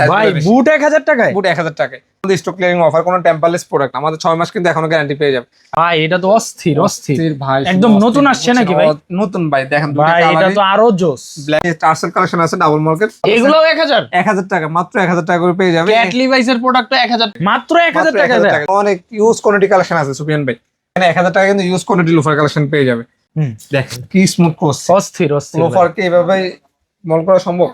ভাই বুট এক হাজার টাকায়? বুট এক হাজার টাকায়। আমাদের স্টক ক্লিয়ারিং অফার কোনো টেম্পারলেস প্রোডাক্ট আমাদের ছয় মাস কিন্তু এখনও গ্যারান্টি পেয়ে যাবে। ভাই এটা তো অস্থির অস্থির ভাই একদম নতুন আসছে নাকি ভাই? নতুন ভাই দেখেন ভাই এটা তো আরও জোস। ব্ল্যাক টার্সেল কালেকশন আছে ডাবল মার্কেট এগুলো এক হাজার? এক হাজার টাকা মাত্র এক হাজার টাকা করে পেয়ে যাবে। ক্যাট লিভাইসের প্রোডাক্ট এক হাজার মাত্র এক হাজার টাকা 1000 টাকা। অনেক ইউজ কোয়ালিটি কালেকশন আছে সুপিয়ান ভাই। এখানে এক হাজার টাকা কিন্তু ইউজ কোয়ালিটি লোফার কালেকশন পেয়ে যাবে। দেখেন কি স্মুথ করছে। অস্থির অস্থির লোফার কি এভাবে মল করা সম্ভব?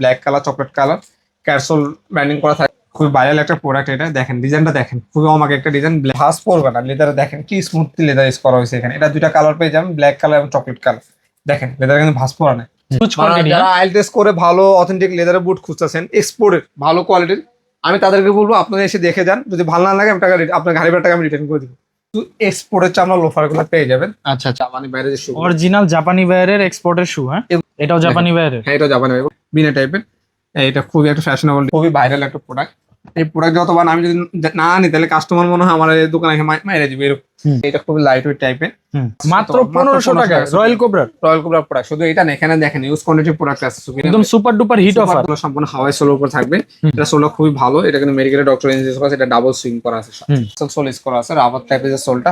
Black colour chocolate colour ক্যারসোল branding করা থাকে। খুবই ভাইরাল একটা প্রোডাক্ট এটা। দেখেন ডিজাইনটা দেখেন। খুবই আমাকে একটা ডিজাইন ভাস পড়বে না। লেদারে দেখেন কি স্মুথলি লেদার ইউজ করা হয়েছে এখানে। এটা দুইটা কালার পেয়ে যাবেন। ব্ল্যাক কালার এবং চকলেট কালার দেখেন লেদার কিন্তু ভাস পড়া মানে যারা? আইল করে ভালো অথেন্টিক লেদারের বুট খুঁজতেছেন এক্সপোর্টের ভালো কোয়ালিটির আমি তাদেরকে বলব আপনারা এসে দেখে যান। যদি ভালো না লাগে আমি টাকা আপনার গাড়ি ভাড়া টাকা আমি রিটার্ন করে দিব। এক্সপোর্টের চামড়া লোফারগুলো পেয়ে যাবেন। আচ্ছা আচ্ছা। জাপানি বাইরে যে shoe গুলো। অরিজিনাল জাপানি ওয়্যারের এক্সপোর্টের শু হ্যাঁ? এটাও জাপানি ওয়্যারের হ্যাঁ এটা জাপানি বাইরে বিনা টাইপের এটা খুবই একটা ফ্যাশনেবল খুবই ভাইরাল একটা প্রোডাক্ট এই প্রোডাক্ট যতবার আমি যদি না আনি তাহলে কাস্টমার মনে হয় আমার এই দোকানে মাইরে দিবে এরকম। এটা খুবই লাইট ওয়েট টাইপের মাত্র পনেরোশো 1500 টাকা। রয়্যাল কোবরার রয়্যাল কোবরা প্রোডাক্ট শুধু এটা এখানে দেখেন ইউজ কোয়ান্টিটি প্রোডাক্ট আছে একদম সুপার ডুপার হিট অফারগুলো সম্পূর্ণ হাওয়াই সোলের উপর থাকবে। এটা সোলটা খুবই ভালো। এটা কিন্তু মেডিকেলের ডক্টর ইনজিস করা আছে এটা ডাবল সুইং করা আছে হুম। সোল ইউজ করা আছে রাবার টাইপের যে সোলটা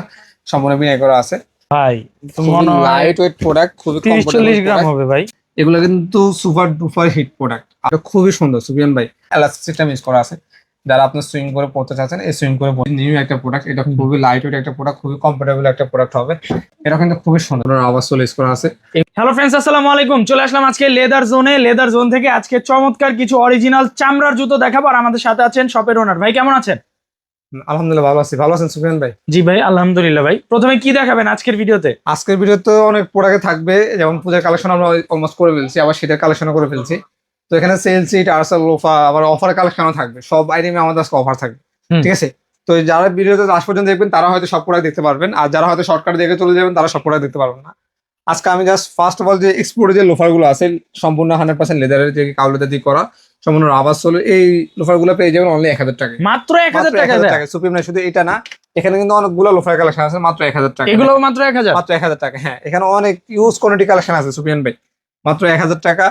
সম্পূর্ণ বিনাই করা আছে। ভাই লাইট ওয়েট প্রোডাক্ট খুবই comfortable চল্লিশ গ্রাম হবে ভাই। এগুলো কিন্তু সুপার ডুপার হিট প্রোডাক্ট আর খুবই সুন্দর সুবিয়ান ভাই। এলাস্টিক সিস্টেম ইউজ করা আছে। যারা আপনি সুইং করে পড়তে চাচ্ছেন, এই সুইং করে নিউ একটা প্রোডাক্ট এটা খুবই লাইট ওয়েট একটা প্রোডাক্ট খুবই কমফোর্টেবল একটা প্রোডাক্ট হবে। এটা কিন্তু খুবই সুন্দর। আবার সোল ইউজ করা আছে। হ্যালো ফ্রেন্ডস আসসালামু আলাইকুম। চলে আসলাম আজকে লেদার জোনে লেদার জোন থেকে আজকে চমৎকার কিছু অরিজিনাল চামড়ার জুতো দেখাবো। আর আমাদের সাথে আছেন শপের ওনার ভাই, কেমন আছেন? আলহামদুলিল্লাহ ভালো আছি। ভালো আছেন সুবিয়ান ভাই? জি ভাই আলহামদুলিল্লাহ ভাই। প্রথমে কি দেখাবেন আজকের ভিডিওতে? আজকের ভিডিওতে অনেক প্রোডাক্ট থাকবে যেমন পূজার কালেকশন আমরা অলমোস্ট করে ফেলছি আবার শীতের কালেকশনও করে ফেলছি। তো এখানে সেল সিট আর্সাল লোফা আবার অফার কালেকশনও থাকবে। সব আইটেমে আমাদের আজকে অফার থাকবে। ঠিক আছে? তো যারা ভিডিওতে আজ পর্যন্ত দেখবেন তারা হয়তো সব প্রোডাক্ট দেখতে পারবেন। আর যারা হয়তো শর্টকাট দেখে চলে যাবেন তারা সব প্রোডাক্ট দেখতে পারবেন না। আজকে আমি জাস্ট ফার্স্ট অফ অল যে এক্সপোর্টের যে লোফারগুলো আছে সম্পূর্ণ হান্ড্রেড পার্সেন্ট লেদারের যে কাউ লেদার দিয়ে করা সম্পূর্ণ রাবার সোল এই লোফারগুলো পেয়ে যাবেন অনলি এক হাজার টাকা মাত্র এক হাজার টাকা সুপ্রিম না শুধু এটা না এখানে কিন্তু অনেকগুলো লোফার কালেকশন আছে মাত্র এক হাজার টাকা এগুলো মাত্র এক হাজার? মাত্র এক হাজার টাকা হ্যাঁ। এখানে অনেক ইউজ কোয়ালিটি কালেকশন আছে সুপিয়ান ভাই। মাত্র এক হাজার টাকা।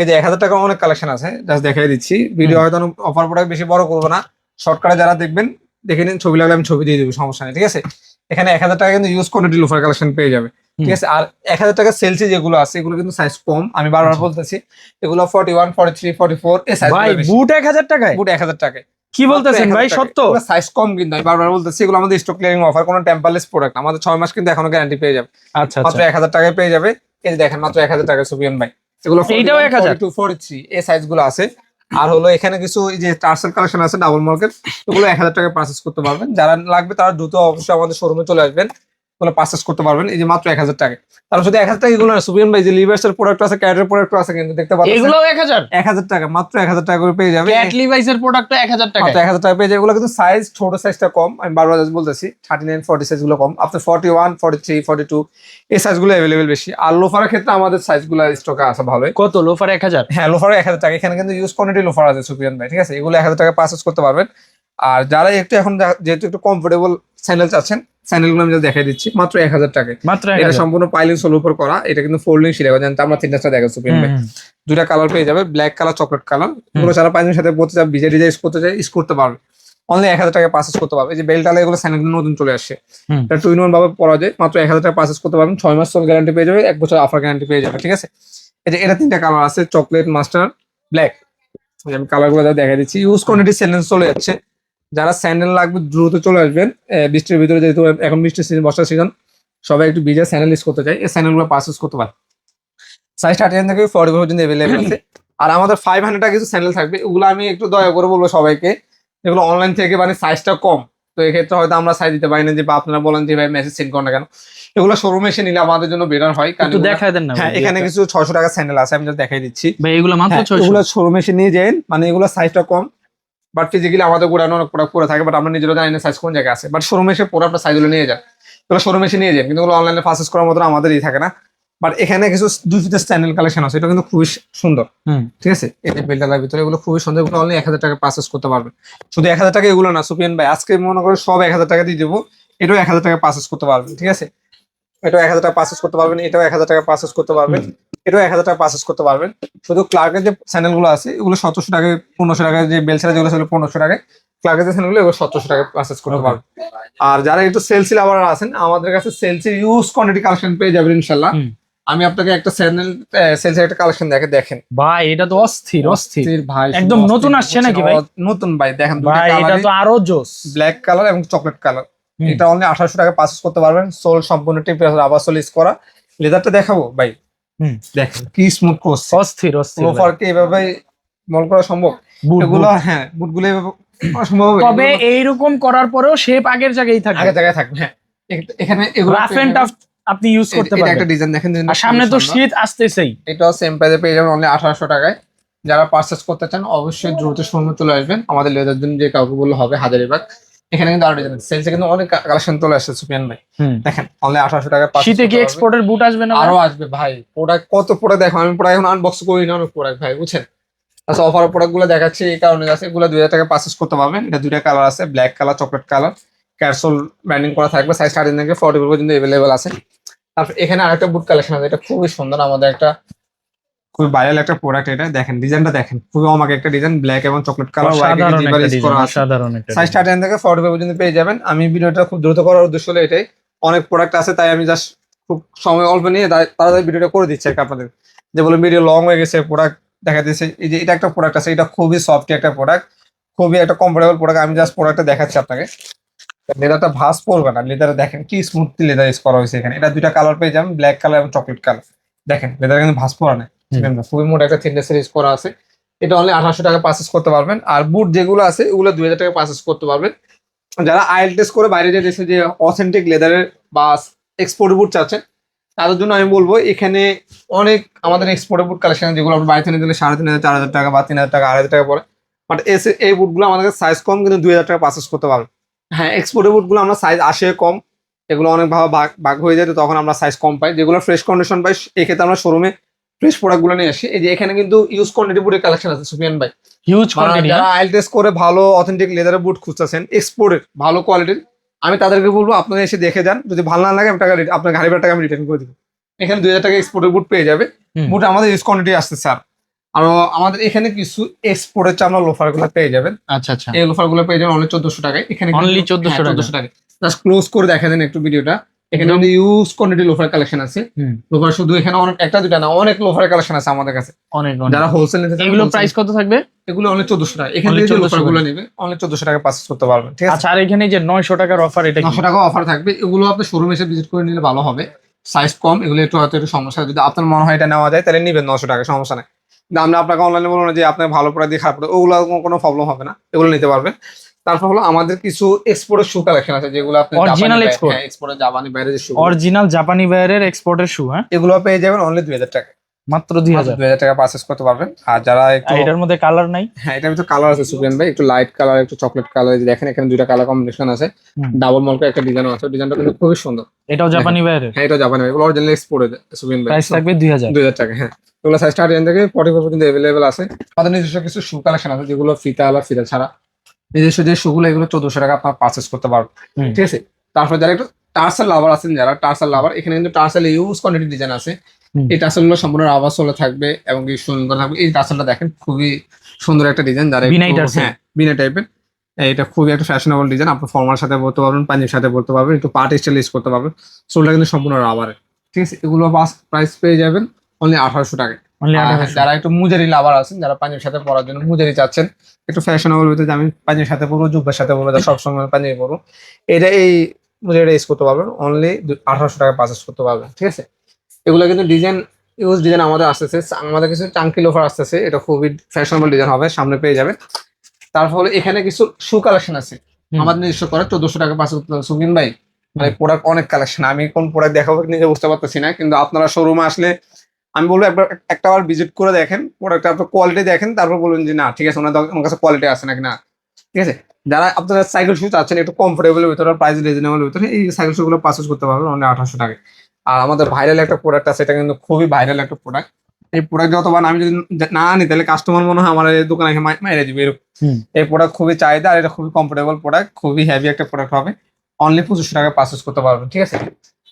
এই যে এক হাজার টাকা অনেক কালেকশন আছে জাস্ট দেখাই দিচ্ছি। ভিডিও হয়তো অফার প্রোডাক্ট বেশি বড় করব না। শর্টকাটে যারা দেখবেন দেখে নিন ছবি লাগলে আমি ছবি দিয়ে দেবো সমস্যা নেই ঠিক আছে? এখানে এক হাজার টাকা কিন্তু ইউজ কোয়ালিটি লোফার কালেকশন পেয়ে যাবে। ঠিক আছে? আর এক হাজার টাকা সেলসি যেগুলো আছে এগুলো কিন্তু সাইজ কম। আমি বারবার আচ্ছা। বলতেছি এগুলো forty one forty three forty four এই সাইজ ভাই বুট এক হাজার টাকায়? বুট এক হাজার টাকায়। কি বলতেছেন ভাই সত্য? সাইজ কম কিন্তু আমি বারবার বলতেছি এগুলো আমাদের স্টক ক্লিয়ারিং অফার কোনো টেম্পারলেস প্রোডাক্ট আমাদের ছয় মাস কিন্তু এখনও গ্যারান্টি পেয়ে যাবে। আচ্ছা মাত্র আচ্ছা। এক হাজার টাকায় পেয়ে যাবে। এই যে দেখেন মাত্র এক হাজার টাকা সুবিয়ান ভাই। এগুলো এইটাও 1000? টু ফোর থ্রি এই সাইজগুলো আছে। আর হলো এখানে কিছু এই যে টার্সেল কালেকশন আছে ডাবল মার্কেট ওগুলো এক হাজার টাকায় পারচেস করতে পারবেন। যারা লাগবে তারা দ্রুত অবশ্যই আমাদের শোরুমে চলে আসবেন। ওগুলো পারচেস করতে পারবেন। এই যে মাত্র এক হাজার টাকা তার শুধু এক হাজার টাকা এগুলো না সুবিয়ান ভাই যে লিভার্স এর প্রোডাক্ট আছে ক্যারেটের প্রোডাক্ট আছে কিন্তু দেখতে পাচ্ছেন? এগুলো এক হাজার? এক হাজার টাকা মাত্র এক হাজার টাকা করে পেয়ে যাবে। ক্যাট লিভাইসের প্রোডাক্ট এক হাজার টাকা এক হাজার টাকা পেয়ে যাবে। এগুলো কিন্তু সাইজ ছোট সাইজটা কম। আমি বারবার বলতেছি থার্টি নাইন ফর্টি সাইজগুলো কম। আপনার forty one forty three forty two এই সাইজগুলো অ্যাভেলেবেল বেশি। আর লোফারের ক্ষেত্রে আমাদের সাইজগুলো স্টকে আছে ভালোই। কত? লোফার এক হাজার? হ্যাঁ লোফার এক হাজার টাকা। এখানে কিন্তু ইউজ কোয়ান্টিটি লোফার আছে সুপিয়ান ভাই ঠিক আছে? এগুলো এক হাজার টাকা পারচেস করতে পারবেন। আর যারা একটু এখন যেহেতু একটু কমফোর্টেবল স্যান্ডেল চাচ্ছেন স্যান্ডেলগুলো আমি দেখাই দিচ্ছি মাত্র এক হাজার টাকায়। মাত্র এটা সম্পূর্ণ পাইলিং সোল উপর করা এটা কিন্তু ফোল্ডিং শিরা জানতে আমরা তিনটা দেখা হুম। দুটা কালার পেয়ে যাবে ব্ল্যাক কালার চকলেট কালার এগুলো যারা পাঁচজনের সাথে পড়তে চায় বিজে ডিজাইন করতে চায় ইউজ করতে পারবে। অনলি এক হাজার টাকা পার্সেস করতে পারবে। এই যে বেল্ট আলা এগুলো স্যান্ডেল নতুন চলে আসছে। হুম। এটা টু ইন ওয়ান ভাবে পরা যায় মাত্র এক হাজার টাকা পার্সেস করতে পারবেন ছয় মাস সোল গ্যারান্টি পেয়ে যাবে এক বছর অফার গ্যারান্টি পেয়ে যাবে ঠিক আছে? এই যে এটা তিনটা কালার আছে চকলেট মাস্টার ব্ল্যাক আমি কালারগুলো দেখা দিচ্ছি ইউজ কোয়ান্টিটি স্যান্ডেল চলে যাচ্ছে। যারা স্যান্ডেল লাগবে দ্রুত চলে আসবেন। বৃষ্টির ভিতরে যেহেতু এখন বৃষ্টির সিজন বর্ষার সিজন সবাই একটু ভিজা স্যান্ডেল ইউজ করতে চায় এই স্যান্ডেলগুলো পার্সেস করতে পারে সাইজ থার্টি থেকে ফর্টি পর্যন্ত অ্যাভেলেবল আছে। আর আমাদের ফাইভ হান্ড্রেড কিছু স্যান্ডেল থাকবে। ওগুলো আমি একটু দয়া করে বলব সবাইকে। এগুলো অনলাইন থেকে মানে সাইজটা কম। তো এক্ষেত্রে হয়তো আমরা সাইজ দিতে পারি না যে বা আপনারা বলেন যে ভাই মেসেজ সেন্ড করেন না কেন। এগুলো শোরুমে এসে নিলে আমাদের জন্য বেটার হয়। কারণ এগুলো- দেখায় দেন না হ্যাঁ এখানে কিছু ছয়শো টাকা স্যান্ডেল আছে আমি দেখাই দিচ্ছি। ভাই এগুলো মাত্র হ্যাঁ, ছয়শো। এগুলো শোরুমে এসে নিয়ে যান মানে এগুলো সাইজটা কম। বাট ফিজিক্যালি আমাদের গোড়ানো অনেক প্রোডাক্ট করে থাকে বাট আমরা নিজেরা জানি না সাইজ কোন জায়গায় আছে। বাট শোরুমে এসে প্রোডাক্টটা সাইজগুলো নিয়ে যান। এগুলো শোরুমে এসে নিয়ে যান কিন্তু ওগুলো অনলাইনে পারচেস করার মতো আমাদেরই থাকে না। বাট এখানে কিছু দুই পিসের স্যান্ডেল কালেকশন আছে এটা কিন্তু খুবই সুন্দর। হুম। ঠিক আছে? এই যে বেল্টালার ভিতরে এগুলো খুবই সুন্দর এগুলো অনলি এক হাজার টাকা পারচেস করতে পারবেন। শুধু এক হাজার টাকা এগুলো না সুপিয়ান ভাই আজকে মনে করে সব এক হাজার টাকা দিয়ে দেবো এটাও এক হাজার টাকা পারচেস করতে পারবেন ঠিক আছে? এটাও এক হাজার টাকা পারচেস করতে পারবেন এটাও এক হাজার টাকা পারচেস করতে পারবেন। এটাও এক হাজার টাকা পারচেস করতে পারবেন। শুধু ক্লার্কের যে স্যান্ডেলগুলো আছে এগুলো সতেরোশো টাকা পনেরোশো টাকা যে বেলসেরা যেগুলো সেগুলো পনেরোশো টাকা ক্লার্কের যে স্যান্ডেলগুলো এগুলো সতেরোশো টাকা পারচেস করতে. পারবেন। আর যারা একটু সেলসি লাভার আছেন আমাদের কাছে সেলসি ইউজ কোয়ান্টিটি কালেকশন পেয়ে যাবেন ইনশাল্লাহ আমি আপনাকে একটা স্যান্ডেল সেলসি একটা কালেকশন দেখে দেখেন। ভাই এটা তো অস্থির অস্থির। অস্থির ভাই একদম নতুন আসছে নাকি ভাই? নতুন ভাই দেখেন ভাই এটা তো আরও জোস। ব্ল্যাক কালার এবং চকলেট কালার এটা অনলি আঠারোশো টাকা পারচেস করতে পারবেন। সোল সম্পূর্ণ টিপে আবার সোল ইউজ করা লেদারটা দেখাবো ভাই। দেখেন কি স্মুথ করছে। অস্থির অস্থির ভাই। এভাবে মল করা সম্ভব? বুট, এগুলো হ্যাঁ বুটগুলো? তবে এইরকম করার পরেও শেপ আগের জায়গায় থাকবে। আগে জায়গায় থাকবে হ্যাঁ। এখানে এগুলো রাফ এন্ড টাফ আপনি ইউজ করতে এটা একটা ডিজাইন দেখেন আর সামনে তো শীত আসতেছেই। এটাও সেম প্রাইসে পেয়ে যাবেন অনলি আঠারোশো টাকায়। যারা পারচেস করতে চান অবশ্যই দ্রুত শোরুমে চলে আসবেন। আমাদের লেদার জন্য যে কাউকে বললে হবে হাজারিবাগ। এখানে কিন্তু আরও ডিজাইন সেলসে কিন্তু অনেক কালেকশন চলে আসছে সুপিয়ান ভাই। দেখেন অনলি আঠারোশো টাকা শীতে কি এক্সপোর্টের বুট আসবে না আরও আসবে ভাই। প্রোডাক্ট কত প্রোডাক্ট দেখো আমি প্রোডাক্ট এখন আনবক্স করি না অনেক প্রোডাক্ট ভাই বুঝছেন? আচ্ছা অফার প্রোডাক্টগুলো দেখাচ্ছি এই কারণে আছে এগুলো দুই হাজার টাকা পারচেস করতে পারবেন। এটা দুইটা কালার আছে black colour chocolate colour ক্যারসোল branding করা থাকবে সাইজ থার্টিন থেকে ফর্টি পর্যন্ত এভেলেবেল আছে। তারপর এখানে আরেকটা বুট কালেকশন আছে এটা খুবই সুন্দর আমাদের একটা খুবই ভাইরাল একটা প্রোডাক্ট এটা। দেখেন ডিজাইনটা দেখেন। খুবই আমাকে একটা ডিজাইন ব্ল্যাক এবং চকলেট কালার সাইজ। থার্টিন থেকে ফর্টি পর্যন্ত পেয়ে যাবেন। আমি ভিডিওটা খুব দ্রুত করার উদ্দেশ্য হলো এটাই। অনেক প্রোডাক্ট আছে তাই আমি জাস্ট খুব সময় অল্প নিয়ে তাড়াতাড়ি ভিডিওটা করে দিচ্ছি আর আপনাদের। যে বলে ভিডিও লং হয়ে গেছে প্রোডাক্ট দেখা দিয়েছে এই যে এটা একটা প্রোডাক্ট আছে এটা খুবই সফট একটা প্রোডাক্ট খুবই একটা কমফোর্টেবল প্রোডাক্ট আমি জাস্ট প্রোডাক্টটা দেখাচ্ছি আপনাকে। লেদারটা ভাস পড়বে না। লেদারে দেখেন কি স্মুথলি লেদার ইউজ করা হয়েছে এখানে। এটা দুইটা কালার পেয়ে যাবেন ব্ল্যাক কালার এবং চকলেট কালার দেখেন লেদার কিন্তু ভাস পড়া নেই। খুবই মোটা একটা থিকনেস ইউজ করা আছে। এটা অনলি আঠারোশো টাকা পারচেস করতে পারবেন। আর বুট যেগুলো আছে ওগুলো দুই হাজার টাকা পারচেস করতে পারবেন। যারা আইএল টেস্ট করে বাইরে যে দেশে যে অথেন্টিক লেদারের বা এক্সপোর্ট বুট চাচ্ছেন তাদের জন্য আমি বলব এখানে অনেক আমাদের এক্সপোর্ট বুট কালেকশন যেগুলো আপনি বাইরে থেকে দিলে সাড়ে তিন হাজার চার হাজার টাকা বা তিন হাজার টাকা আড়াই হাজার টাকা পড়ে। বাট এসে এই বুটগুলো আমাদের সাইজ কম কিন্তু দুই হাজার টাকা পারচেস করতে পারবেন। হ্যাঁ এক্সপোর্টের বুটগুলো আমরা সাইজ আসে কম এগুলো অনেক ভাবে ভাগ ভাগ হয়ে যায় তো তখন আমরা সাইজ কম পাই। যেগুলো ফ্রেশ কন্ডিশন পাই এক্ষেত্রে আমরা শোরুমে ফ্রেশ প্রোডাক্টগুলো নিয়ে আসি। এই যে এখানে কিন্তু ইউজ কোয়ান্টিটি বুটের কালেকশন আছে সুফিয়ান ভাই। হিউজ মানে কোয়ান্টিটি যারা আইল টেস্ট করে ভালো অথেন্টিক লেদারের বুট খুঁজতেছেন এক্সপোর্টের ভালো কোয়ালিটির আমি তাদেরকে বলব আপনারা এসে দেখে যান। যদি ভালো না লাগে আমি টাকা আপনার গাড়ি ভাড়া টাকা আমি রিটার্ন করে দিব। এখানে দুই হাজার টাকা এক্সপোর্টের বুট পেয়ে যাবে। বুট আমাদের ইউজ কোয়ান্টিটি আসছে স্যার আর আমাদের এখানে কিছু এক্সপোর্টের চামড়া লোফারগুলো পেয়ে যাবেন। আচ্ছা আচ্ছা। এই লোফারগুলো পেয়ে যাবেন অনলি চোদ্দশো টাকায়। এখানে অনলি 1400 চোদ্দশো টাকা জাস্ট ক্লোজ করে দেখা দেন একটু ভিডিওটা এখানে ইউজ কোয়ান্টিটি লোফার কালেকশন আছে। লোফার শুধু এখানে অনেক একটা দুটা না অনেক লোফার কালেকশন আছে আমাদের কাছে। অনেক যারা হোলসেল নিতে এগুলো প্রাইস কত থাকবে? এগুলো অনেক চোদ্দশো টাকা। এখান যে লোফারগুলো নেবে অনেক চোদ্দশো টাকা পারচেস করতে পারবেন ঠিক আছে? আচ্ছা আর এখানে যে নয়শো টাকার অফার এটা কি? টাকা অফার থাকবে। এগুলো আপনি শোরুম এসে ভিজিট করে নিলে ভালো হবে। সাইজ কম এগুলো একটু হয়তো একটু সমস্যা। যদি আপনার মনে হয় এটা নেওয়া যায় তাহলে নিবেন নশো টাকা সমস্যা নেই। আমরা আপনাকে অনলাইনে বলব না যে আপনার ভালো প্রোডাক্ট দিয়ে খারাপ ওগুলো কোনো- কোনো প্রবলেম হবে না। এগুলো নিতে পারবেন। তারপর হলো আমাদের কিছু এক্সপোর্টের শু কালেকশন আছে যেগুলো আপনি Original export? এক্সপোর্টের জাপানি বাইরে যে শু অরিজিনাল জাপানি বাইরের এক্সপোর্টের শু হ্যাঁ? এগুলো পেয়ে যাবেন অনলি দুই হাজার টাকা। মাত্র দুই হাজার। দুই হাজার টাকা পারচেস করতে পারবেন। আর যারা একটু এটার মধ্যে কালার নাই? হ্যাঁ এটার ভিতরে কালার আছে সুপিয়ান ভাই একটু লাইট কালার একটু চকলেট কালার দেখেন এখানে দুইটা কালার কম্বিনেশন আছে। ডাবল মলকা একটা ডিজাইন আছে ডিজাইনটা কিন্তু খুবই সুন্দর। এটাও জাপানি বাইরের হ্যাঁ এটা জাপানি এগুলো অরিজিনাল এক্সপোর্টেড সুপিয়ান ভাই। প্রাইস থাকবে দুই হাজার। দুই হাজার টাকা হ্যাঁ। এগুলো সাইজ স্টার্ট থেকে ফর্টি ফোর পর্যন্ত অ্যাভেলেবেল আছে। আমাদের নিজস্ব কিছু শু কালেকশন আছে যেগুলো ফিতা বা ফিতা ছাড়া। নিজস্ব যে শুগুলো এগুলো চোদ্দশো টাকা আপনার পারচেস করতে পারবেন। ঠিক আছে? তারপর যারা একটু টার্সাল লাভার আছেন যারা টার্সাল লাভার এখানে কিন্তু টার্সাল ইউজ কোয়ান্টিটি ডিজাইন আছে। এই টার্সালগুলো সম্পূর্ণ রাবার সোলে থাকবে এবং কি সুন্দর থাকবে। এই টার্সালটা দেখেন খুবই সুন্দর একটা ডিজাইন যারা। হ্যাঁ বিনা টাইপের এটা খুবই একটা ফ্যাশনেবল ডিজাইন আপনি ফর্মাল সাথে পরতে পারবেন পাঞ্জাবির সাথে পরতে পারবেন একটু পার্ট স্টাইল ইউজ করতে পারবেন। সোলটা কিন্তু সম্পূর্ণ রাবারের ঠিক আছে? এগুলো প্রাইস পেয়ে যাবেন অনলি আঠারোশো টাকা অনলি আর আঠারোশো যারা একটু মুজারি লাভার আছেন যারা পাঞ্জাবির সাথে পরার জন্য মুজারি চাচ্ছেন একটু ফ্যাশনেবল ভিতরে আমি পাঞ্জাবির সাথে পরবো জুব্বার সাথে পরবো সবসময় পাঞ্জাবি পরবো এটা এই মুজারিটা ইউজ করতে পারবেন অনলি আঠারোশো টাকা পারচেস করতে পারবেন ঠিক আছে? এগুলো কিন্তু ডিজাইন ইউজ ডিজাইন আমাদের আসতেছে। আমাদের কিছু চাঙ্কি লোফার আসতেছে এটা খুবই ফ্যাশনেবল ডিজাইন হবে সামনে পেয়ে যাবে তার ফলে এখানে কিছু শু কালেকশন আছে। আমাদের নিজস্ব করে চোদ্দশো টাকা পাঁচ সুবিন ভাই মানে প্রোডাক্ট অনেক কালেকশন আমি কোন প্রোডাক্ট দেখাবো নিজে বুঝতে পারতেছি না কিন্তু আপনারা শোরুমে আসলে আমি বলব একবার একটা বার ভিজিট করে দেখেন প্রোডাক্ট আপনার কোয়ালিটি দেখেন তারপর বলুন যে না ঠিক আছে ওনার ওনার কাছে কোয়ালিটি আছে নাকি না ঠিক আছে? যারা আপনারা সাইকেল শু চাচ্ছেন একটু কমফোর্টেবল ভিতরে প্রাইস রিজনেবল ভিতরে এই সাইকেল শু গুলো পারচেস করতে পারবেন অনেক আঠারোশো টাকা আর আমাদের ভাইরাল একটা প্রোডাক্ট আছে এটা কিন্তু খুবই ভাইরাল একটা প্রোডাক্ট এই প্রোডাক্ট যতবার আমি যদি না আনি তাহলে কাস্টমার মনে হয় আমার এই দোকানে মাইরে দিবে এরকম। এই প্রোডাক্ট খুবই চাহিদা আর এটা খুবই কমফোর্টেবল প্রোডাক্ট খুবই হেভি একটা প্রোডাক্ট হবে। অনলি পঁচিশশো টাকা পারচেস করতে পারবেন ঠিক আছে?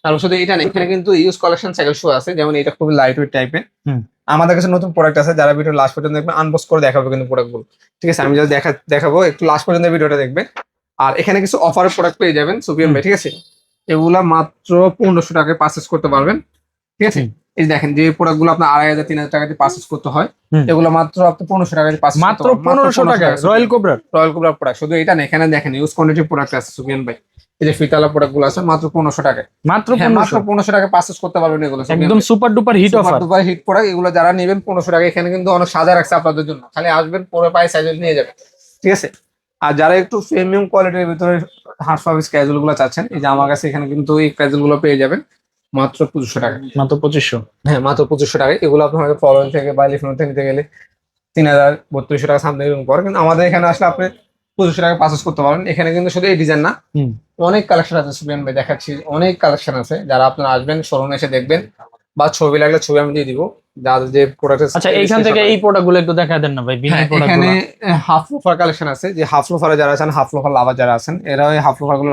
তারপর শুধু এটা না এখানে কিন্তু ইউজ কালেকশন সাইকেল শু আছে যেমন এটা খুবই লাইট ওয়েট টাইপের আমাদের কাছে নতুন প্রোডাক্ট আছে যারা ভিডিও লাস্ট পর্যন্ত দেখবেন আনবক্স করে দেখাবো কিন্তু প্রোডাক্টগুলো ঠিক আছে আমি যদি দেখা দেখাবো একটু লাস্ট পর্যন্ত ভিডিওটা দেখবেন আর এখানে কিছু অফারের প্রোডাক্ট পেয়ে যাবেন সুপিয়ান ঠিক আছে? এগুলা মাত্র পনেরোশো টাকায় পারচেস করতে পারবেন ঠিক আছে? এই দেখেন যে প্রোডাক্টগুলো আপনার আড়াই হাজার তিন হাজার টাকা দিয়ে পারচেস করতে হয় এগুলো মাত্র আপনি পনেরোশো টাকা দিয়ে মাত্র পনেরোশো টাকা রয়্যাল কোবরার রয়্যাল কোবরা প্রোডাক্ট শুধু এটা না এখানে দেখেন ইউজ কোয়ান্টিটি প্রোডাক্ট আছে সুপিয়ান ভাই। এই যে ফিতালা প্রোডাক্টগুলো আছে মাত্র পনেরোশো টাকায়। মাত্র হ্যাঁ, মাত্র পনেরোশো। টাকা পারচেস করতে পারবেন এগুলো। একদম super duper hit super offer hit product এগুলো যারা নেবেন পনেরোশো টাকা এখানে কিন্তু অনেক সাজা রাখছে আপনাদের জন্য। খালি আসবেন পরে পায়ে সাইজ নিয়ে যাবেন। ঠিক আছে? আর যারা একটু প্রিমিয়াম কোয়ালিটির ভিতরে হার্ড সার্ভিস ক্যাজুয়ালগুলো চাচ্ছেন এই যে আমার কাছে এখানে কিন্তু এই ক্যাজুয়ালগুলো পেয়ে যাবেন মাত্র পঁচিশশো টাকা মাত্র পঁচিশশো। হ্যাঁ মাত্র পঁচিশশো টাকা এগুলো আপনার ফলন থেকে বা থেকে নিতে গেলে তিন হাজার বত্রিশশো টাকা সামনে এরকম করে। কিন্তু আমাদের এখানে আসলে আপনি পঁচিশশো টাকা পারচেস করতে পারবেন এখানে কিন্তু শুধু এই ডিজাইন না অনেক কালেকশন আছে সুবিয়ান ভাই দেখাচ্ছি অনেক কালেকশন আছে। যারা আপনারা আসবেন শোরুমে এসে দেখবেন বা ছবি লাগলে ছবি আমি দিয়ে দিব। যাদের যে প্রোডাক্ট আচ্ছা এইখান থেকে এই প্রোডাক্টগুলো একটু দেখা দেন না ভাই এখানে হাফ লোফার কালেকশন আছে। যে হাফ লোফারে যারা আছেন হাফ লোফার লাভার যারা আছেন এরা ওই হাফ লোফারগুলো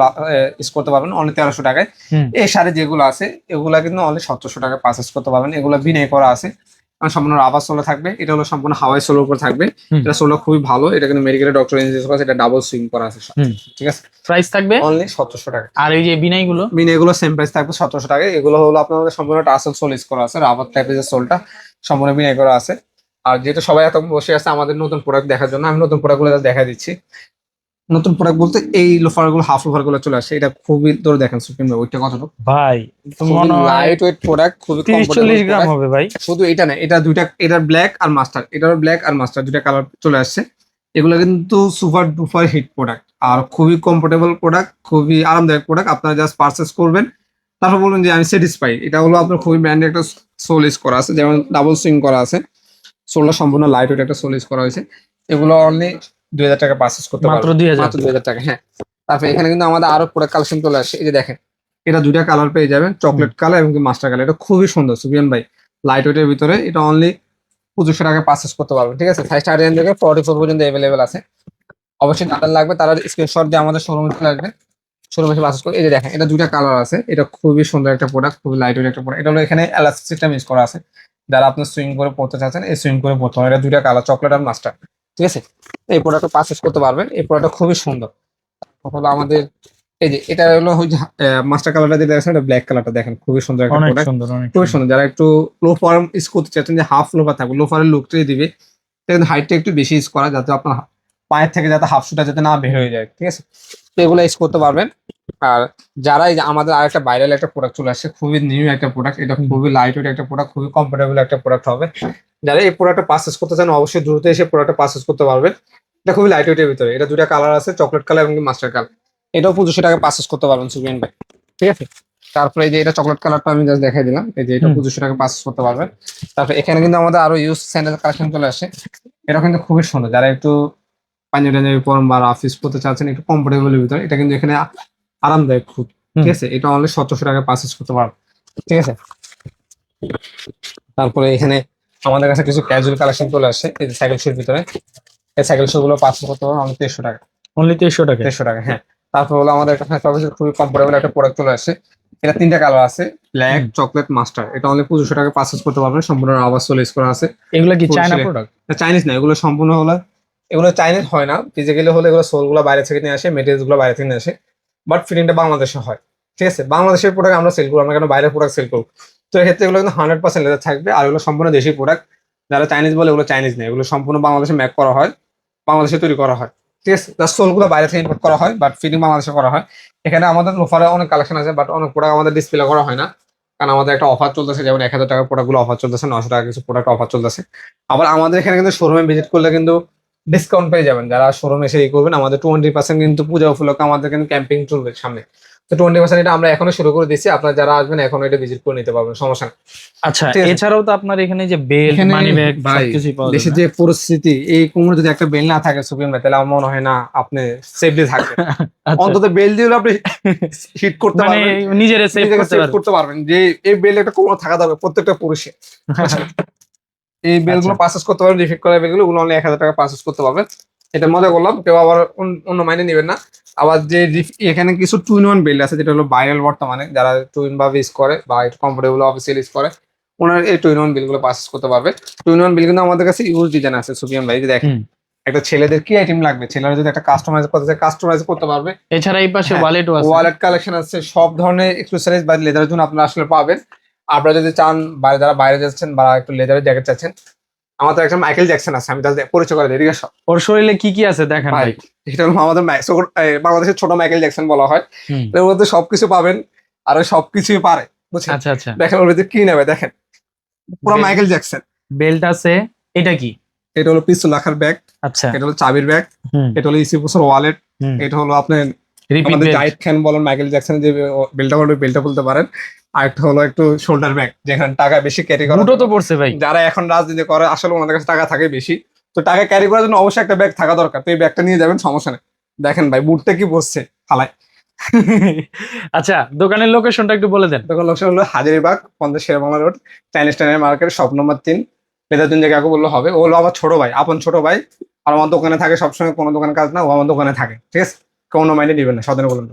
ইউজ করতে পারবেন অনলি তেরোশো টাকায়। হুম। এই শাড়ি যেগুলো আছে এগুলা কিন্তু অনেক সতেরোশো টাকায় পারচেস করতে পারবেন। এগুলো বিনয় করা আছে। সম্পূর্ণ রাবার সোলো থাকবে। এটা হলো সম্পূর্ণ হাওয়াই সোলোর উপর থাকবে। এটা সোলো খুবই ভালো। এটা কিন্তু মেডিকেল ডক্টর ইঞ্জিনিয়ার করা এটা ডাবল সুইং করা আছে ঠিক আছে? প্রাইস থাকবে? অনলি সতেরোশো টাকা। আর এই যে বিনাই গুলো মিন এগুলো সেম প্রাইস থাকবে সতেরোশো টাকা। এগুলো হলো আপনাদের সম্পূর্ণ টাসেল সোল ইউজ করা আছে। রাবার টাইপের যে সোলটা সম্পূর্ণ বিনয় করা আছে। আর যেটা সবাই এত বসে আছে আমাদের নতুন প্রোডাক্ট দেখার জন্য আমি নতুন প্রোডাক্টগুলো দেখা দিচ্ছি। নতুন প্রোডাক্ট বলতে এই লোফারগুলো হাফ লোফারগুলো চলে আসে। এটা খুবই তোর দেখেন সুপ্রিম ওইটা কতটুকু ভাই তো লাইট ওয়েট প্রোডাক্ট খুবই তিরিশ comfortable চল্লিশ গ্রাম হবে ভাই। শুধু এটা না এটা দুইটা এটার ব্ল্যাক আর মাস্টার এটার ব্ল্যাক আর মাস্টার দুইটা কালার চলে আসছে। এগুলো কিন্তু সুপার ডুপার হিট প্রোডাক্ট আর খুবই কমফোর্টেবল প্রোডাক্ট খুবই আরামদায়ক প্রোডাক্ট আপনারা জাস্ট পারচেস করবেন। তারপর বলুন যে আমি স্যাটিসফাই এটা হলো আপনার খুবই ব্র্যান্ডের একটা সোল ইউজ করা আছে যেমন ডাবল সুইং করা আছে। সোলটা সম্পূর্ণ লাইট ওয়েট একটা সোল ইউজ করা হয়েছে। এগুলো অনলি দুই হাজার টাকা পারচেস করতে মাত্র দুই হাজার। মাত্র দুই হাজার টাকা হ্যাঁ। তারপর এখানে কিন্তু আমাদের আরও প্রোডাক্ট কালেকশন চলে আসে। এই যে দেখেন এটা দুইটা কালার পেয়ে যাবেন চকলেট কালার এবং মাস্টার কালার এটা খুবই সুন্দর সুবিয়ান ভাই। লাইট ওয়েটের ভিতরে এটা অনলি পঁচিশশো টাকা পারচেস করতে পারবেন ঠিক আছে? সাইজ স্টার্ট থেকে ফর্টি ফোর পর্যন্ত অ্যাভেলেবেল আছে। অবশ্যই যাদের লাগবে তারা স্ক্রিনশট দিয়ে আমাদের শোরুমে চলে আসবে শোরুমে এসে পারচেস করে এই যে দেখেন এটা দুইটা কালার আছে। এটা খুবই সুন্দর একটা প্রোডাক্ট খুবই লাইট ওয়েট একটা প্রোডাক্ট এটা হলো এখানে এলাস্টিক সিস্টেম ইউজ করা আছে। যারা আপনি সুইং করে পড়তে চাচ্ছেন এই সুইং করে পড়তে হবে এটা দুইটা কালার চকলেট আর মাস্টার ঠিক আছে? এই প্রোডাক্টটা পারচেস করতে পারবেন। এই প্রোডাক্টটা খুবই সুন্দর। হলো আমাদের এই যে এটা হলো মাস্টার কালারটা যেটা আছে এটা ব্ল্যাক কালারটা দেখেন। খুবই সুন্দর একটা প্রোডাক্ট সুন্দর অনেক খুবই সুন্দর। যারা একটু লো ফর্ম ইউজ করতে চাচ্ছেন যে হাফ লোফার থাকবে লোফারের লুকটাই দিবে কিন্তু হাইটটা একটু বেশি ইউজ করা যাতে আপনার পায়ের থেকে যাতে হাফ শুটা যাতে না বের হয়ে যায়। ঠিক আছে? তো এগুলো ইউজ করতে পারবেন। আর যারা আমাদের আরেকটা ভাইরাল একটা প্রোডাক্ট চলে আসছে খুবই নিউ একটা প্রোডাক্ট এটা খুবই লাইট ওয়েট একটা প্রোডাক্ট খুবই কমফোর্টেবল একটা প্রোডাক্ট হবে। যারা এই প্রোডাক্টটা পারচেস করতে চান অবশ্যই দ্রুত এসে প্রোডাক্টটা পারচেস করতে পারবেন। এটা খুবই লাইট ওয়েটের ভিতরে। এটা দুটা কালার আছে চকলেট কালার এবং মাস্টার কালার এটাও পঁচিশশো টাকা পারচেস করতে পারবেন সুবিয়ান ভাই। ঠিক আছে? তারপরে এই যে এটা চকলেট কালারটা আমি জাস্ট দেখাই দিলাম। এই যে এটা পঁচিশশো টাকা পারচেস করতে পারবেন। তারপরে এখানে কিন্তু আমাদের আরও ইউজ স্যান্ডেল কালেকশন চলে আসে। এটা কিন্তু খুবই সুন্দর। যারা একটু পাঞ্জাবি টাঞ্জাবি পরন বা অফিস করতে চাচ্ছেন একটু কমফোর্টেবল ভিতরে এটা কিন্তু এখানে আরামদায়ক খুব ঠিক আছে? এটা অনলি সতেরোশো টাকা পারচেস করতে পারবেন ঠিক আছে? তারপরে এখানে আমাদের কাছে কিছু ক্যাজুয়াল কালেকশন চলে আসে এই সাইকেল শুর ভিতরে। এই সাইকেল শু গুলো পারচেস করতে পারবেন অনলি তেরোশো টাকা। অনলি তেইশশো টাকা দেড়শো টাকা হ্যাঁ। তারপর হলো আমাদের কাছে সবচেয়ে খুবই কমফোর্টেবল একটা প্রোডাক্ট চলে আসে। এটা তিনটা কালার আছে ব্ল্যাক চকলেট মাস্টার এটা অনলি পঁচিশশো টাকা পারচেস করতে পারবেন সম্পূর্ণ আবার চলে করা আছে। এগুলো কি চায়না। প্রোডাক্ট চাইনিজ না এগুলো সম্পূর্ণ হলো এগুলো চাইনিজ হয় না ফিজিক্যালি হলে এগুলো সোলগুলো বাইরে থেকে নিয়ে আসে মেটেরিয়ালসগুলো বাইরে থেকে নিয়ে আসে। বাট ফিটিংটা বাংলাদেশে হয়। ঠিক আছে? বাংলাদেশের প্রোডাক্ট আমরা সেল করব, আমরা কেন বাইরের প্রোডাক্ট সেল করব? তো এক্ষেত্রে এগুলো কিন্তু হান্ড্রেড পার্সেন্ট লেদার থাকবে আর এগুলো সম্পূর্ণ দেশি প্রোডাক্ট যারা চাইনিজ বলে এগুলো চাইনিজ নেই, এগুলো সম্পূর্ণ বাংলাদেশে ম্যাক করা হয়, বাংলাদেশে তৈরি করা হয়। ঠিক আছে? তার সোলগুলো বাইরে থেকে ইম্পোর্ট করা হয় বাট ফিটিং বাংলাদেশে করা হয়। এখানে আমাদের লোফারে অনেক কালেকশন আছে বাট অনেক প্রোডাক্ট আমাদের ডিসপ্লে করা হয় না। কারণ আমাদের একটা অফার চলতেছে, যেমন এক হাজার টাকার প্রোডাক্টগুলো অফার চলতেছে, নশো টাকা কিছু প্রোডাক্ট অফার চলতেছে। আবার আমাদের এখানে কিন্তু শোরুমে ভিজিট করলে কিন্তু ডিসকাউন্ট পেয়ে যাবেন। যারা শোরুমে এসে করবেন আমাদের টোয়েন্টি পার্সেন্ট কিন্তু পূজা উপলক্ষে আমাদের কিন্তু ক্যাম্পিং চলবে সামনে। তো টোয়েন্টি পার্সেন্ট এটা আমরা এখনও শুরু করে দিচ্ছি আপনারা যারা আসবেন এখন এটা ভিজিট করে নিতে পারবেন সমস্যা নেই। আচ্ছা এছাড়াও তো আপনার এখানে যে বেল মানি ব্যাগ ভাই, সবকিছুই পাওয়া দেশের যাবে যে পরিস্থিতি এই কোমরে যদি একটা বেল না থাকে সুপ্রিম তাহলে আমার মনে হয় না আপনি সেফলি থাকবেন। আচ্ছা। অন্তত বেল দিয়ে আপনি হিট করতে মানে পারবেন। নিজের করতে করতে পারবেন যে এই বেল একটা কোমর থাকা দরকার প্রত্যেকটা পুরুষে এই বেলগুলো আচ্ছা। পারচেস করতে পারবেন রিফিট করা বেলগুলো ওগুলো অনলি এক হাজার টাকা পারচেস করতে পারবেন। এটা মজা করলাম কেউ আবার অন্য মাইনে নেবেন না। আবার যে এখানে কিছু টু ইন ওয়ান বিল্ড আছে যেটা হলো ভাইরাল বর্তমানে। যারা টু ইন ভাবে ইউজ করে বা একটু কমফোর্টেবল অফিসিয়াল ইউজ করে ওনার এই টু ইন ওয়ান বিলগুলো পারচেস করতে পারবে। টু ইন ওয়ান বিল কিন্তু আমাদের কাছে ইউজ ডিজাইন আছে সুফিয়ান ভাই দেখেন। একটা ছেলেদের কি আইটেম লাগবে? ছেলেরা যদি একটা কাস্টমাইজ করতে চায় কাস্টমাইজ করতে পারবে। এছাড়া এই পাশে হ্যাঁ, ওয়ালেটও আছে। ওয়ালেট কালেকশন আছে সব ধরনের এক্সেসরিজ বা লেদারের জন্য আপনারা আসলে পাবেন। আপনারা যদি চান বাইরে যারা বাইরে যাচ্ছেন বা একটু লেদারের জ্যাকেট চাচ্ছেন আমাদের একটা মাইকেল জ্যাকসন আছে আমি তাদের পরিচয় করে দিই আছে? ওর শরীরে কি কি আছে দেখেন ভাই এটা হলো আমাদের বাংলাদেশের ছোট মাইকেল জ্যাকসন বলা হয়। এর মধ্যে সবকিছু পাবেন আর সবকিছুই পারে বুঝছেন? আচ্ছা আচ্ছা। দেখেন ওর ভিতরে কি নেবে দেখেন। পুরো মাইকেল জ্যাকসন বেল্ট আছে এটা কি? এটা হলো পিস্তল রাখার ব্যাগ আচ্ছা। এটা হলো চাবির ব্যাগ এটা হলো ইসি বছর ওয়ালেট এটা হলো আপনার আমাদের বেল্ট জাহিদ খান বলেন মাইকেল জ্যাকসনের যে বেলটা বলবে বেলটা বলতে পারেন। হলো একটু শোল্ডার ব্যাগ যেখানে টাকা বেশি ক্যারি করা তো পড়ছে ভাই। যারা এখন রাজনীতি করে আসলে ওনাদের কাছে টাকা থাকে বেশি। তো টাকা ক্যারি করার জন্য অবশ্যই একটা ব্যাগ থাকা দরকার। তো এই ব্যাগটা নিয়ে যাবেন সমস্যা নেই। দেখেন ভাই বুটটা কি বসছে আচ্ছা দোকানের লোকেশনটা একটু বলে দেন। তখন লোকসান হলো হাজারিবাগ পঞ্চাশ শেরবাংলা রোড চাইনিজ টাইনের মার্কেট শপ নম্বর তিন। মেধাতুন জায়গা বললে হবে। ও হলো আমার ছোট ভাই আপন ছোট ভাই। আর আমার দোকানে থাকে সবসময় কোনো দোকানে কাজ না ও আমার দোকানে থাকে। ঠিক আছে? কোনো মাইনে নেবেন না সাধারণ বলুন